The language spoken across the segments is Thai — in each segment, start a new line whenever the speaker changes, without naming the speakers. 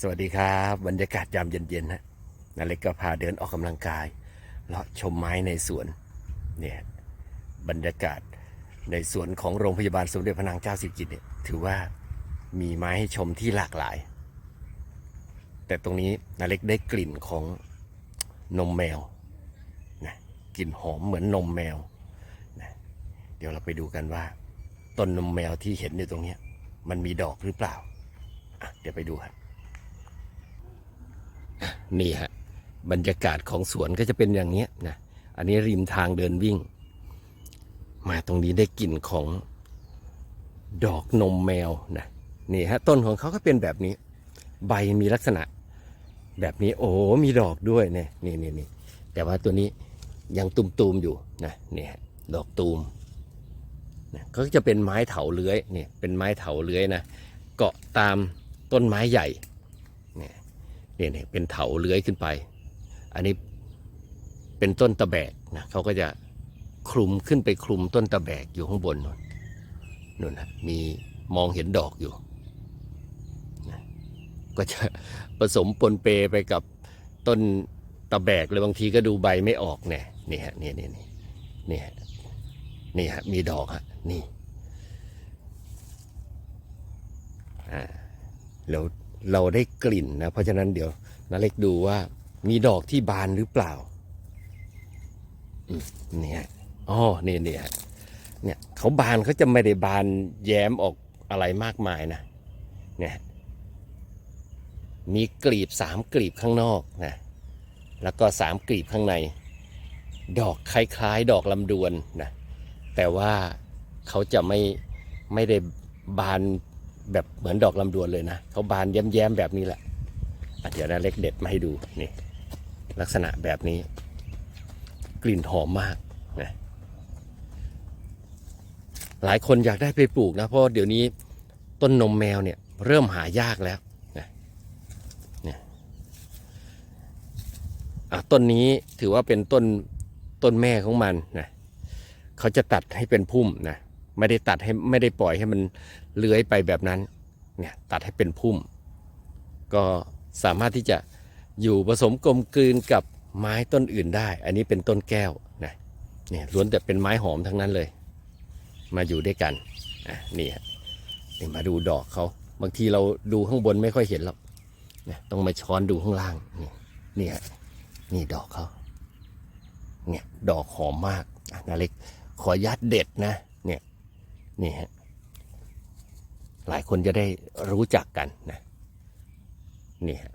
สวัสดีครับ บรรยากาศยามเย็นๆนะนาเล็กก็พาเดินออกกำลังกายเลาะชมไม้ในสวนเนี่ยบรรยากาศในสวนของโรงพยาบาลสมเด็จพระนางเจ้าสิริกิติ์เนี่ยถือว่ามีไม้ให้ชมที่หลากหลาย แต่ตรงนี้นาเล็กได้กลิ่นของนมแมวนะกลิ่นหอมเหมือนนมแมวนะเดี๋ยวเราไปดูกันว่า ต้นนมแมวที่เห็นอยู่ตรงนี้มันมีดอกหรือเปล่า เดี๋ยวไปดูครับ นี่ฮะบรรยากาศของสวนก็จะเป็นอย่างเนี้ยนะ อันนี้ริมทางเดินวิ่ง มาตรงนี้ได้กลิ่นของดอกนมแมวนะนี่ฮะต้นของเขาก็เป็นแบบนี้ ใบมีลักษณะ แบบนี้โอ้มีดอกด้วยเนี่ยนี่นี่นี่แต่ว่าตัวนี้ยังตุมๆอยู่นะนี่ฮะดอกตูมนะก็จะเป็นไม้เถาเลื้อยเนี่ยเป็นไม้เถาเลื้อยนะเกาะตามต้นไม้ใหญ่ เนี่ยเป็นเถาเลื้อยขึ้นไป อันนี้เป็นต้นตะแบกนะเขาก็จะคลุมขึ้นไปคลุมต้นตะแบกอยู่ข้างบนนู่นนู่นนะมีมองเห็นดอกอยู่นะก็จะผสมปนเปไปกับต้นตะแบกเลยบางทีก็ดูใบไม่ออกเนี่ยนี่ฮะนี่นี่นี่นี่ฮะนี่ฮะมีดอกฮะนี่อ่าแล้ว เราได้กลิ่นนะ เพราะฉะนั้นเดี๋ยวนาเล็กดูว่ามีดอกที่บานหรือเปล่าเนี่ยอ๋อเนี่ยเนี่ยเนี่ยเขาบานเขาจะไม่ได้บานแย้มออกอะไรมากมายนะ เนี่ย มีกลีบสามกลีบข้างนอกนะ แล้วก็สามกลีบข้างใน ดอกคล้ายๆ ดอกลำดวนนะ แต่ว่าเขาจะไม่ไม่ได้บาน แบบเหมือนดอกลำดวนเลยนะเขาบานแย้มๆแบบนี้แหละะเดี๋ยวนะเล็กเด็ดมาให้ดูนี่ลักษณะแบบนี้ กลิ่นหอมมากนะหลายคนอยากได้ไปปลูกนะเพราะเดี๋ยวนี้ต้นนมแมวเนี่ยเริ่มหายากแล้วนะนะต้นนี้ถือว่าเป็นต้นต้นแม่ของมันนะเขาจะตัดให้เป็นพุ่มนะ ไม่ได้ตัดให้ไม่ได้ปล่อยให้มันเลื้อยไปแบบนั้นเนี่ยตัดให้เป็นพุ่ม ก็สามารถที่จะอยู่ผสมกลมกลืนกับไม้ต้นอื่นได้ อันนี้เป็นต้นแก้วนะเนี่ยล้วนแต่เป็นไม้หอมทั้งนั้นเลย มาอยู่ด้วยกันอะนี่ฮะนี่มาดูดอกเขาบางทีเราดูข้างบนไม่ค่อยเห็นหรอกนต้องมาช้อนดูข้างล่างนี่นี่ฮะนี่ดอกเขาเนี่ยดอกหอมมากอะนาเล็กขอยัดเด็ดนะ นี่ฮะหลายคนจะได้รู้จักกันนะนี่ฮะ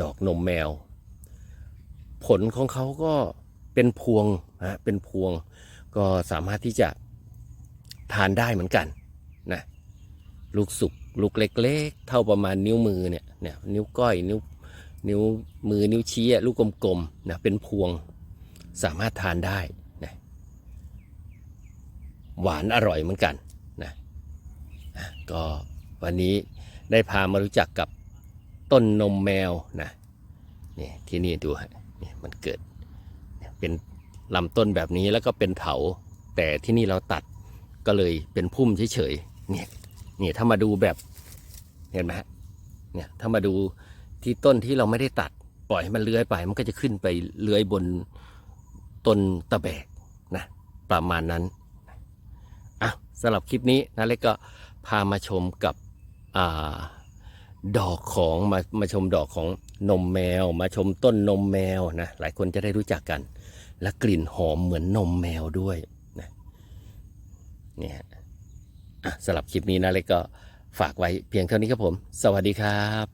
ดอกนมแมว ผลของเขาก็เป็นพวงนะเป็นพวงก็สามารถที่จะทานได้เหมือนกันนะลูกสุกลูกเล็กๆ เท่าประมาณนิ้วมือเนี่ยเนี่ยนิ้วก้อยนิ้วนิ้วมือนิ้วชี้ลูกกลมๆนะเป็นพวงสามารถทานได้นะหวานอร่อยเหมือนกัน ก็วันนี้ได้พามารู้จักกับต้นนมแมวนะนี่ที่นี่ดูฮะนี่มันเกิดเป็นลำต้นแบบนี้แล้วก็เป็นเถา แต่ที่นี่เราตัดก็เลยเป็นพุ่มเฉยๆเนี่ยนี่ถ้ามาดูแบบเห็นไหมฮะเนี่ยถ้ามาดูที่ต้นที่เราไม่ได้ตัดปล่อยให้มันเลื้อยไป มันก็จะขึ้นไปเลื้อยบนต้นตะแบกนะประมาณนั้นอะสำหรับคลิปนี้นะเล็กก็ พามาชมกับอดอกของมามาชมดอกของนมแมว มาชมต้นนมแมวนะหลายคนจะได้รู้จักกัน และกลิ่นหอมเหมือนนมแมวด้วยนะเนี่ยฮะอะสำหรับคลิปนี้นะเล็กก็ฝากไว้เพียงเท่านี้ครับผม สวัสดีครับ